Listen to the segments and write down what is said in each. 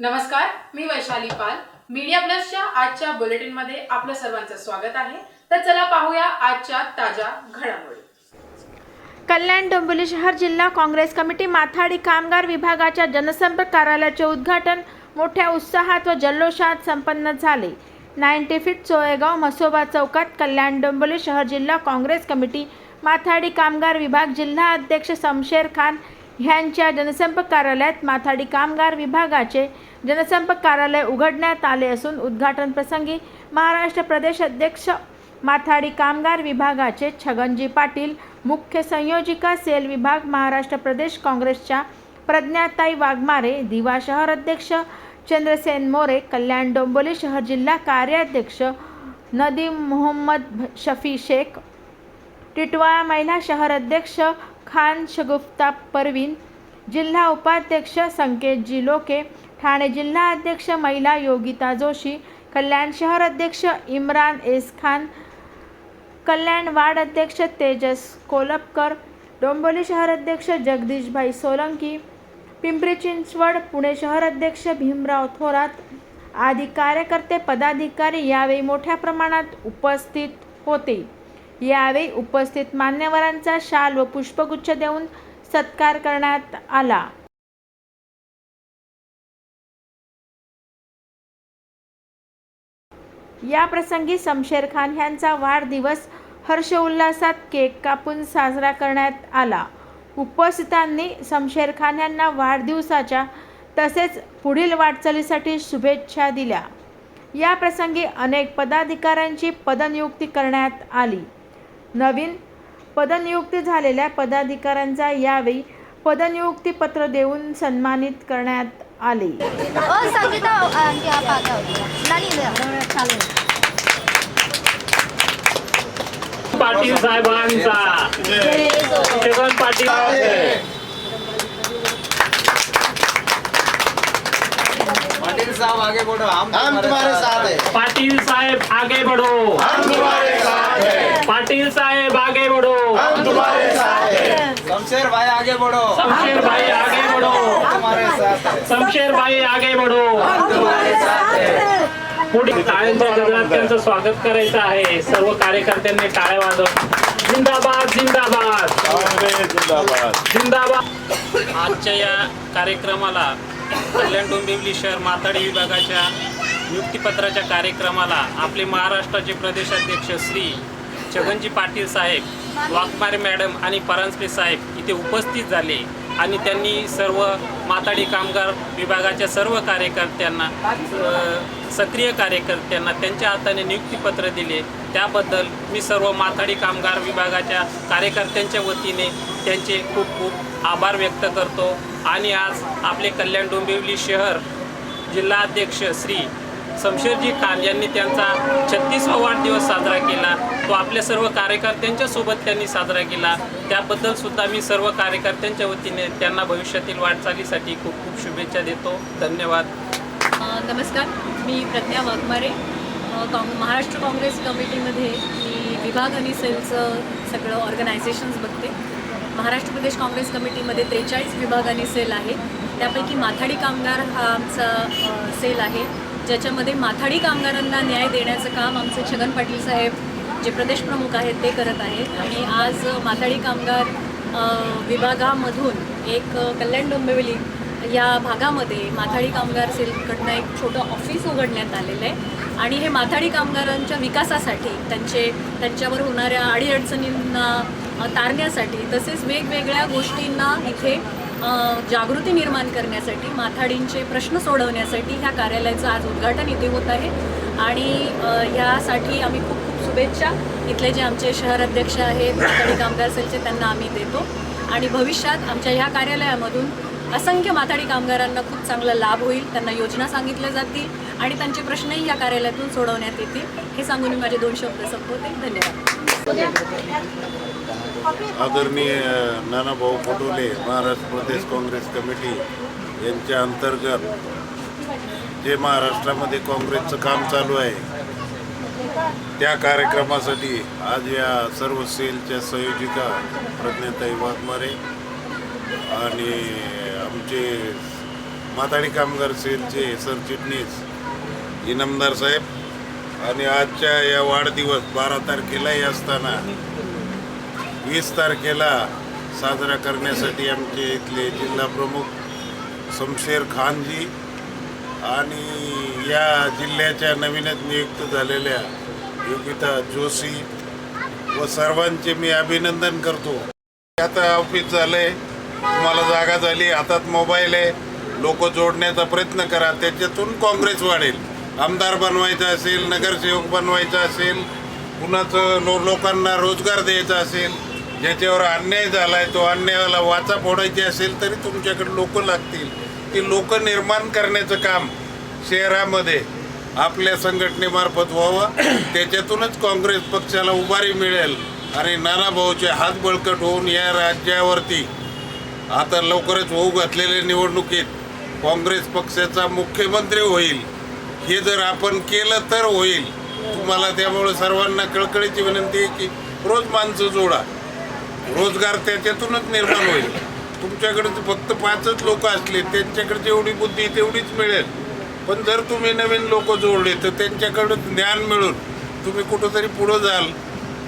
नमस्कार मी वैशाली पाल. मीडिया प्लसच्या आजच्या बुलेटिनमध्ये आपलं सर्वांचं स्वागत आहे. तर चला पाहूया आजच्या ताज्या घडामोडी. कल्याण डोंबिवली शहर जिल्हा काँग्रेस कमिटी माथाडी कामगार विभागाच्या जनसंपर्क कार्यालयाचे उद्घाटन मोठ्या उत्साहात व जल्लोषात संपन्न झाले. नाईन्टी फीट चोळेगाव म्हसोबा चौकात कल्याण डोंबिवली शहर जिल्हा काँग्रेस कमिटी माथाडी कामगार विभाग जिल्हा अध्यक्ष शमशेर खान ह्यांच्या जनसंपर्क कार्यालयात माथाडी कामगार विभागाचे जनसंपर्क कार्यालय उघडण्यात आले असून उद्घाटन प्रसंगी महाराष्ट्र प्रदेश अध्यक्ष माथाडी कामगार विभागाचे छगनजी पाटील मुख्य संयोजिका सेल विभाग महाराष्ट्र प्रदेश काँग्रेसच्या प्रज्ञाताई वाघमारे दिवा शहर अध्यक्ष चंद्रसेन मोरे कल्याण डोंबोली शहर जिल्हा कार्याध्यक्ष नदीम मोहम्मद शफी शेख टिटवाळा महिला शहर अध्यक्ष खान शगुफ्ता परवीन जिल्हा उपाध्यक्ष संकेतजी लोके ठाणे जिल्हा अध्यक्ष महिला योगिता जोशी कल्याण शहर अध्यक्ष इम्रान एस खान कल्याण वार्ड अध्यक्ष तेजस कोलपकर डोंबिवली शहर अध्यक्ष जगदीशभाई सोलंकी पिंपरी चिंचवड पुणे शहर अध्यक्ष भीमराव थोरात आदी कार्यकर्ते पदाधिकारी यावेळी मोठ्या प्रमाणात उपस्थित होते. यावेळी उपस्थित मान्यवरांचा शाल व पुष्पगुच्छ देऊन सत्कार करण्यात आला. या प्रसंगी समशेर खान यांचा वाढदिवस हर्षोल्लासात केक कापून साजरा करण्यात आला. उपस्थितांनी समशेर खान यांना वाढदिवसाच्या तसेच पुढील वाटचालीसाठी शुभेच्छा दिल्या. या प्रसंगी अनेक पदाधिकाऱ्यांची पदनियुक्ती करण्यात आली. नवीन पदनियुक्ती झालेल्या पदाधिकाऱ्यांचा यावेळी पदनियुक्तीपत्र देऊन सन्मानित करण्यात आले ओ संगीता हा चालेल पाटील साहेबांचा पाटील पाटिल साहब आगे बढ़ो हम हम तुम्हारे साथ हैं पाटील साहेब आगे बढ़ो हम तुम्हारे साथ हैं पाटील साहेब आगे बढ़ो हम तुम्हारे साथ हैं शमशेर भाई आगे बढ़ो। शमशेर भाई आगे बढ़ो। हमारे साथ शमशेर भाई आगे बढ़ो। पुढे टाळ्यांच्या गजरात त्यांचं स्वागत करायचं आहे. सर्व कार्यकर्त्यांनी टाळ्या वाजव. जिंदाबाद जिंदाबाद. जिंदाबाद. जिंदाबाद आजच्या या कार्यक्रमाला कल्याण डोंबिवली शहर माताडी विभागाच्या नियुक्तीपत्राच्या कार्यक्रमाला आपले महाराष्ट्राचे प्रदेशाध्यक्ष श्री छगनजी पाटील साहेब वाघमारे मॅडम आणि परांजपे साहेब इथे उपस्थित झाले आणि त्यांनी सर्व माताडी कामगार विभागाच्या सर्व कार्यकर्त्यांना सक्रिय कार्यकर्त्यांना त्यांच्या हाताने नियुक्तीपत्र दिले. त्याबद्दल मी सर्व माथाडी कामगार विभागाच्या कार्यकर्त्यांच्या वतीने त्यांचे खूप खूप आभार व्यक्त करतो. आणि आज आपले कल्याण डोंबिवली शहर जिल्हाध्यक्ष श्री शमशेरजी खान यांनी त्यांचा छत्तीसवा वाढदिवस साजरा केला. तो आपल्या सर्व कार्यकर्त्यांच्या सोबत त्यांनी साजरा केला. त्याबद्दल सुद्धा मी सर्व कार्यकर्त्यांच्या वतीने त्यांना भविष्यातील वाटचालीसाठी खूप खूप शुभेच्छा देतो. धन्यवाद. नमस्कार. मी प्रज्ञा वाघमारे. अ, काँग महाराष्ट्र काँग्रेस कमिटीमध्ये मी विभाग आणि सेलचं सगळं ऑर्गनायझेशन्स बघते. महाराष्ट्र प्रदेश काँग्रेस कमिटीमध्ये त्रेचाळीस विभाग आणि सेल आहे. त्यापैकी माथाडी कामगार हा आमचा सेल आहे. ज्याच्यामध्ये माथाडी कामगारांना न्याय देण्याचं काम आमचे छगन पाटील साहेब जे प्रदेश प्रमुख आहेत ते करत आहेत. आणि आज माथाडी कामगार विभागामधून एक कल्याण डोंबिवली या भागामध्ये माथाडी कामगार सेलकडनं एक छोटं ऑफिस उघडण्यात आलेलं आहे. आणि हे माथाडी कामगारांच्या विकासासाठी त्यांचे त्यांच्यावर होणाऱ्या अडीअडचणींना तारण्यासाठी तसेच वेगवेगळ्या गोष्टींना इथे जागृती निर्माण करण्यासाठी माथाडींचे प्रश्न सोडवण्यासाठी ह्या कार्यालयाचं आज उद्घाटन इथे होत आहे. आणि ह्यासाठी आम्ही खूप खूप शुभेच्छा. इथले जे आमचे शहर अध्यक्ष आहेत माथाडी कामगार सेलचे त्यांना आम्ही देतो. आणि भविष्यात आमच्या ह्या कार्यालयामधून असंख्य माथाडी कामगारांना खूप चांगला लाभ होईल त्यांना योजना सांगितल्या जातील आणि त्यांचे प्रश्नही या कार्यालयातून सोडवण्यात येतील. हे सांगून मी माझे दोन शब्द संपवते. धन्यवाद. आदरणीय नानाभाऊ पटोले महाराष्ट्र प्रदेश काँग्रेस कमिटी यांच्या अंतर्गत जे महाराष्ट्रामध्ये काँग्रेसचं काम चालू आहे त्या कार्यक्रमासाठी आज या सर्व सेलच्या संयोजिका प्रज्ञाताई वाघमारे आणि आमचे माताडी कामगार सेलचे सरचिटणीस इनामदार साहेब आणि आजच्या या वाढदिवस बारा तारखेलाही असताना वीस तारखेला साजरा करण्यासाठी आमचे इथले जिल्हा प्रमुख शमशेर खानजी आणि या जिल्ह्याच्या नवीनच नियुक्त झालेल्या योगिता जोशी व सर्वांचे मी अभिनंदन करतो. आता ऑफिस झालंय तुम्हाला जागा झाली हातात मोबाईल आहे. लोक जोडण्याचा प्रयत्न करा त्याच्यातून काँग्रेस वाढेल. आमदार बनवायचा असेल नगरसेवक बनवायचा असेल कुणाचं लो लोकांना रोजगार द्यायचा असेल ज्याच्यावर अन्याय झालाय तो अन्यायाला वाचा फोडायची असेल तरी तुमच्याकडे लोक लागतील. ती लोक निर्माण करण्याचं काम शहरामध्ये आपल्या संघटनेमार्फत व्हावं. त्याच्यातूनच काँग्रेस पक्षाला उभारी मिळेल आणि नानाभाऊचे हात बळकट होऊन या राज्यावरती आता लवकरच होऊ घातलेल्या निवडणुकीत काँग्रेस पक्षाचा मुख्यमंत्री होईल. हे जर आपण केलं तर होईल. तुम्हाला त्यामुळे सर्वांना कळकळीची विनंती आहे की रोज माणसं जोडा. रोजगार त्याच्यातूनच निर्माण होईल. तुमच्याकडे तर फक्त पाचच लोक असले त्यांच्याकडे जेवढी बुद्धी तेवढीच मिळेल. पण जर तुम्ही नवीन लोक जोडले तर त्यांच्याकडं ज्ञान मिळून तुम्ही कुठंतरी पुढं जाल.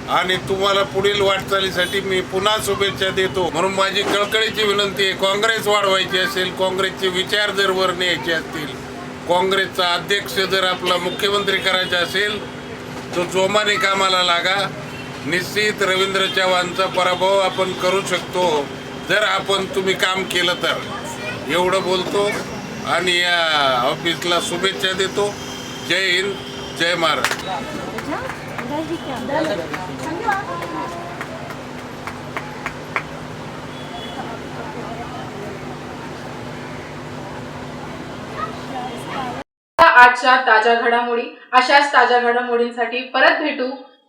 आणि तुम्हाला पुढील वाटचालीसाठी मी पुन्हा शुभेच्छा देतो. म्हणून माझी कळकळीची विनंती आहे काँग्रेस वाढवायची असेल काँग्रेसचे विचार जर वर न्यायचे असतील काँग्रेसचा अध्यक्ष जर आपला मुख्यमंत्री करायचा असेल तो जोमाने कामाला लागा. निश्चित रवींद्र चव्हाणचा पराभव आपण करू शकतो. जर आपण तुम्ही काम केलं तर. एवढं बोलतो आणि या ऑफिसला शुभेच्छा देतो. जय हिंद जय महाराष्ट्र आजच्या ताज्या घडामोडी अशाच ताज्या घडामोडींसाठी परत भेटू.